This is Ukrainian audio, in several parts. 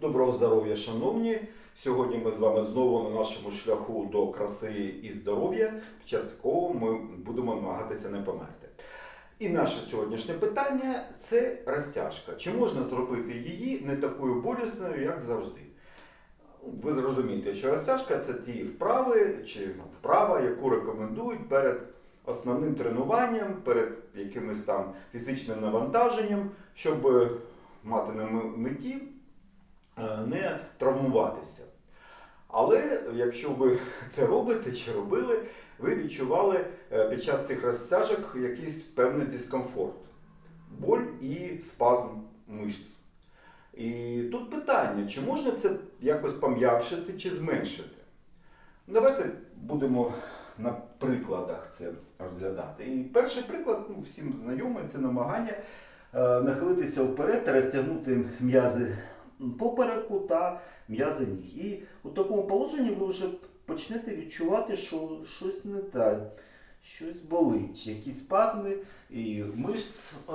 Доброго здоров'я, шановні! Сьогодні ми з вами знову на нашому шляху до краси і здоров'я, під час якого ми будемо намагатися не померти. І наше сьогоднішнє питання це розтяжка. Чи можна зробити її не такою болісною, як завжди? Ви зрозумієте, що розтяжка це ті вправи чи ну, вправа, яку рекомендують перед основним тренуванням, перед якимось там фізичним навантаженням, щоб мати на меті не травмуватися. Але якщо ви це робите чи робили, ви відчували е, під час цих розтяжок якийсь певний дискомфорт, боль і спазм мишць. І тут питання, чи можна це якось пом'якшити чи зменшити? Давайте будемо на прикладах це розглядати. І перший приклад, ну, всім знайомий, це намагання е, нахилитися вперед та розтягнути м'язи попереку та м'язи ніг. І у такому положенні ви вже почнете відчувати, що щось не так, щось болить, якісь спазми і мишць е,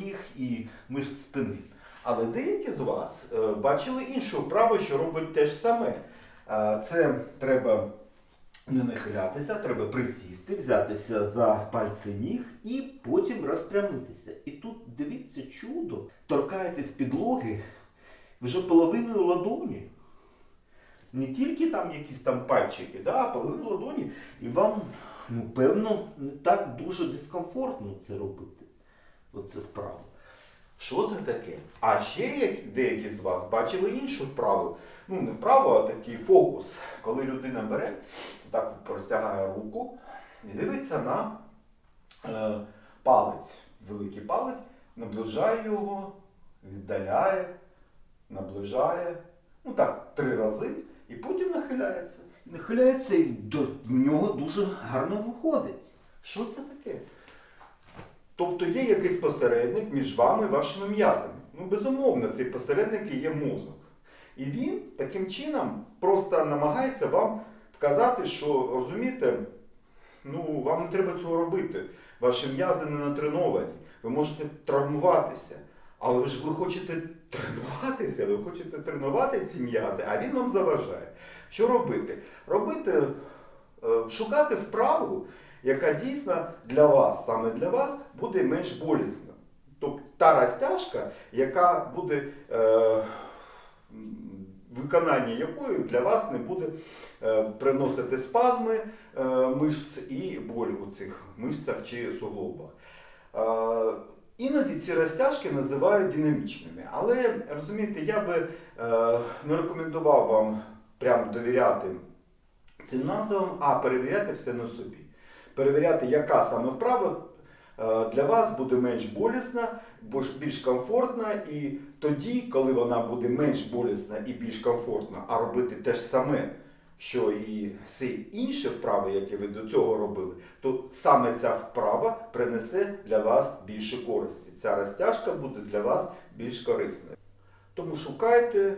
ніг, і мишць спини. Але деякі з вас е, бачили іншу вправу, що робить те ж саме. Е, Це треба не нахилятися, треба присісти, взятися за пальці ніг і потім розпрямитися. І тут дивіться чудо, торкаєтесь підлоги вже половиною ладоні. Не тільки там якісь там пальчики, да, а половину ладоні. І вам, ну, певно, не так дуже дискомфортно це робити. Оце вправо. Що це таке? А ще як деякі з вас бачили іншу вправу. Ну, не вправу, а такий фокус. Коли людина бере, так простягає руку і дивиться на е, палець, великий палець, наближає його, віддаляє, наближає. Ну так, три рази, і потім нахиляється. Нахиляється і до нього дуже гарно виходить. Що це таке? Тобто є якийсь посередник між вами і вашими м'язами. Ну, безумовно, цей посередник і є мозок. І він таким чином просто намагається вам вказати, що розумієте, ну, вам не треба цього робити. Ваші м'язи не натреновані, ви можете травмуватися. Але ж ви хочете тренуватися, ви хочете тренувати ці м'язи, а він вам заважає. Що робити? Робити, е, шукати вправу, яка дійсно для вас, саме для вас, буде менш болісна. Тобто та розтяжка, яка буде е, виконання якої для вас не буде е, приносити спазми е, мишць і боль у цих мишцях чи суглобах. Е, Іноді ці розтяжки називають динамічними, але розумієте, я би е, не рекомендував вам прямо довіряти цим назвам, а перевіряти все на собі. Перевіряти, яка саме вправа е, для вас буде менш болісна, бо більш комфортна, і тоді, коли вона буде менш болісна і більш комфортна, а робити те ж саме, що і всі інші вправи, які ви до цього робили, то саме ця вправа принесе для вас більше користі. Ця розтяжка буде для вас більш корисною. Тому шукайте,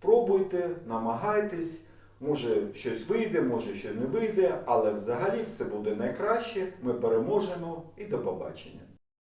пробуйте, намагайтесь. Може щось вийде, може що не вийде, але взагалі все буде найкраще. Ми переможемо і до побачення.